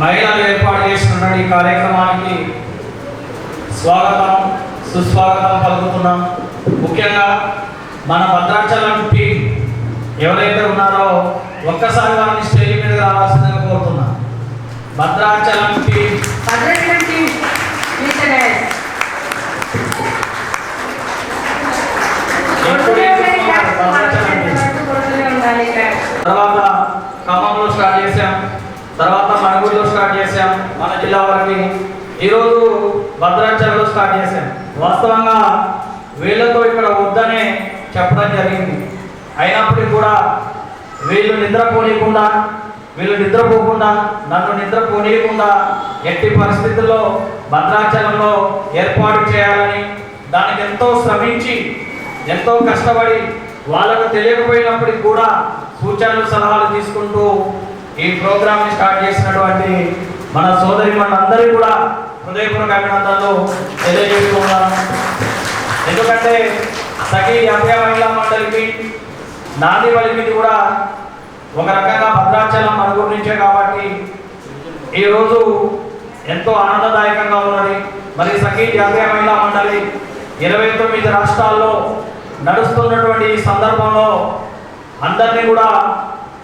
మహిళలు ఏర్పాటు చేసినటువంటి ఈ కార్యక్రమానికి స్వాగతం సుస్వాగతం పలుకుతున్నాం. ముఖ్యంగా మన భద్రాచలం టీం ఎవరైతే ఉన్నారో ఒక్కసారి వారిని స్టేజ్ మీద రావాల్సిందని కోరుతున్నా. భద్రాచలం టీం. భద్రాచలం టీం తర్వాత ఖమ్మంలో స్టార్ట్ చేసాం తర్వాత మణుగూరులో స్టార్ట్ చేశాం మన జిల్లా వరకు. ఈరోజు భద్రాచలంలో స్టార్ట్ చేశాం. వాస్తవంగా వీళ్ళతో ఇక్కడ వద్దనే చెప్పడం జరిగింది. అయినప్పటికీ కూడా వీళ్ళు నిద్రపోనియకుండా వీళ్ళు నిద్రపోకుండా నన్ను నిద్రపోనియకుండా ఎట్టి పరిస్థితుల్లో భద్రాచలంలో ఏర్పాటు చేయాలని దానికి ఎంతో శ్రమించి ఎంతో కష్టపడి వాళ్ళకు తెలియకపోయినప్పటికీ కూడా సూచనలు సలహాలు తీసుకుంటూ ఈ ప్రోగ్రామ్ స్టార్ట్ చేసినటువంటి మన సోదరి అందరికీ కూడా హృదయపూర్వక అభినందనలు తెలియజేస్తున్నాను ఎందుకంటే సఖీ అభయ మహిళా మండలికి నాంది పలికింది కూడా ఒక రకంగా భద్రాచలం మన గురించే కాబట్టి ఈరోజు ఎంతో ఆనందదాయకంగా ఉన్నది. మరి సఖీ జాతీయ మహిళా మండలి ఇరవై తొమ్మిది రాష్ట్రాల్లో నడుస్తున్నటువంటి ఈ సందర్భంలో అందరినీ కూడా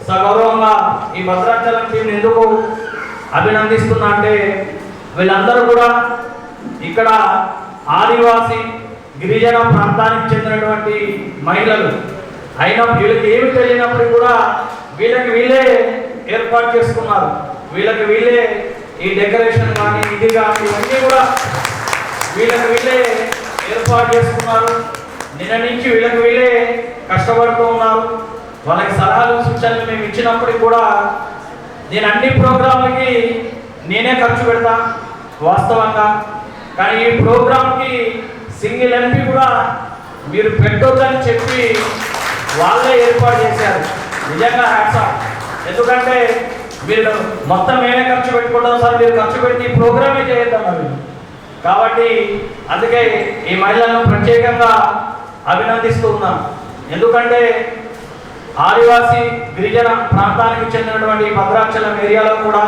సగౌరవంగా ఈ భద్రాచలం టీం ఎందుకు అభినందిస్తున్నా అంటే వీళ్ళందరూ కూడా ఇక్కడ ఆదివాసి గిరిజన ప్రాంతానికి చెందినటువంటి మహిళలు. అయినా వీళ్ళకి ఏమి తెలియనప్పుడు కూడా వీళ్ళకి వీళ్ళే ఏర్పాటు చేసుకున్నారు. వీళ్ళకి వీళ్ళే ఈ డెకరేషన్ కానీ ఇది కానీ ఇవన్నీ కూడా వీళ్ళకి వీళ్ళే ఏర్పాటు చేసుకున్నారు. నిన్న నుంచి వీళ్ళకి వీళ్ళే కష్టపడుతూ ఉన్నారు. వాళ్ళకి సలహాలు సూచనలు మేము ఇచ్చినప్పటికి కూడా నేను అన్ని ప్రోగ్రాంలకి నేనే ఖర్చు పెడతా వాస్తవంగా. కానీ ఈ ప్రోగ్రాంకి సింగిల్ ఎంపీ కూడా మీరు పెట్టొద్దని చెప్పి వాళ్ళే ఏర్పాటు చేశారు. నిజంగా హ్యాట్స్ ఆఫ్ ఎందుకంటే మీరు మొత్తం మేమే ఖర్చు పెట్టుకుంటాం సార్ మీరు ఖర్చు పెట్టి ప్రోగ్రామే చేయొద్దాం అవి కాబట్టి అందుకే ఈ మహిళలను ప్రత్యేకంగా అభినందిస్తూ ఉన్నాం ఎందుకంటే ఆదివాసీ గిరిజన ప్రాంతానికి చెందినటువంటి భద్రాక్షలం భద్రాచలం ఏరియాలో కూడా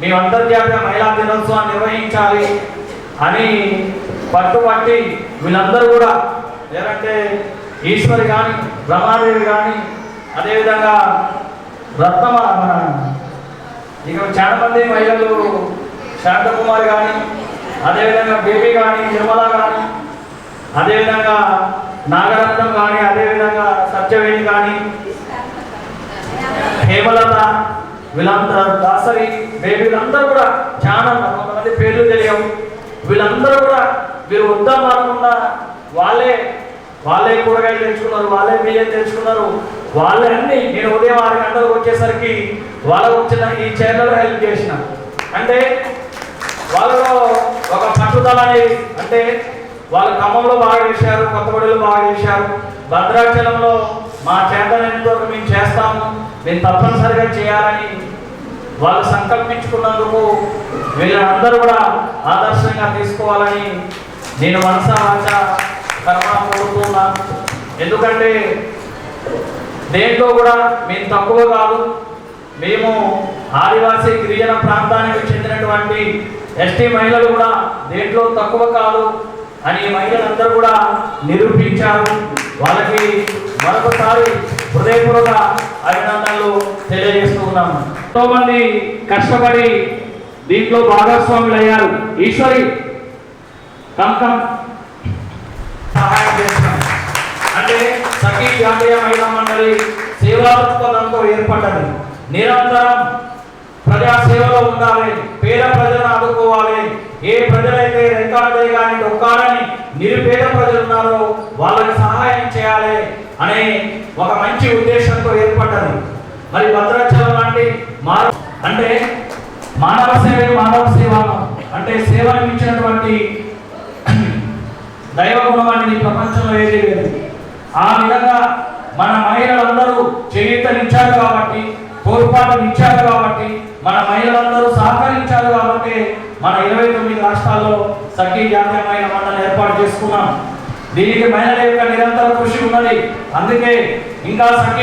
మేము అంతర్జాతీయ మహిళా దినోత్సవాన్ని నిర్వహించాలి అని పట్టుబట్టి వీళ్ళందరూ కూడా లేదంటే ఈశ్వరి కానీ రమాదేవి కానీ అదేవిధంగా రత్నమ ఇక చాలా మంది మహిళలు శాంతకుమార్ కానీ అదేవిధంగా బేబీ కానీ నిర్మల కానీ అదేవిధంగా నాగరత్నం కానీ అదేవిధంగా సత్యవేణి కానీ హేమలత వీళ్ళందరూ దాసరి బేబీ వీళ్ళందరూ కూడా ధ్యానం కొంతమంది పేర్లు తెలియవు. వీళ్ళందరూ కూడా వీరు వద్దాం అనకుండా వాళ్ళే వాళ్ళే కూరగాయలు తెచ్చుకున్నారు వాళ్ళే బియ్యం తెచ్చుకున్నారు. వాళ్ళే అన్ని నేను ఉదయం ఆరు గంటలకు వచ్చేసరికి వాళ్ళకు వచ్చిన ఈ చైర్లలో హెల్ప్ చేసిన. అంటే వాళ్ళలో ఒక పట్టుదల అనేది అంటే వాళ్ళు ఖమ్మంలో బాగా చేశారు కొత్తగూడలో బాగా చేశారు. భద్రాచలంలో మా చేతనంత వరకు మేము చేస్తాము మేము తప్పనిసరిగా చేయాలని వాళ్ళు సంకల్పించుకున్నందుకు వీళ్ళందరూ కూడా ఆదర్శంగా తీసుకోవాలని నేను మనసా వాచ కర్మ కోరుతున్నాను ఎందుకంటే దేంట్లో కూడా మేము తక్కువ కాదు. మేము ఆదివాసీ గిరిజన ప్రాంతానికి చెందినటువంటి ఎస్టీ మహిళలు కూడా దేంట్లో తక్కువ కాదు అని ఈ మహిళలందరూ కూడా నిరూపించారు. వాళ్ళకి మరొకసారి హృదయపూర్వక అభినందన చేసుకున్నాము ఎంతో మంది కష్టపడి దీంట్లో భాగస్వాములు అయ్యారు ఈశ్వరి కమ్ కమ్. సహాయం చేస్తాం అంటే సఖీ జాతీయ మహిళా మండలి సేవా ఏర్పడ్డది. నిరంతరం ప్రజా సేవలో ఉండాలి పేద ప్రజలను ఆదుకోవాలి. ఏ ప్రజలైతే రెంకాడదే కానీ ఒక్కాలని నిరుపేద ప్రజలు ఉన్నారో వాళ్ళకి సహాయం చేయాలి అనే ఒక మంచి ఉద్దేశంతో ఏర్పడ్డది. మరి భద్రాచలం లాంటి మా అంటే మానవ సేవే మానవ సేవ. అంటే సేవను ఇచ్చినటువంటి దైవ గుణం అనేది ఈ ప్రపంచంలో ఏది లేదు. ఆ విధంగా మన మహిళలందరూ చేయూతనిచ్చారు కాబట్టి తోడ్పాటునిచ్చారు కాబట్టి మన మహిళలందరూ సహకరించారు కాబట్టి మన ఇరవై తొమ్మిది రాష్ట్రాల్లో సఖీ జాతీయమైన మండలి ఏర్పాటు చేసుకున్నాం. దీనికి మహిళల యొక్క నిరంతర కృషి ఉన్నది. అందుకే ఇంకా సఖీ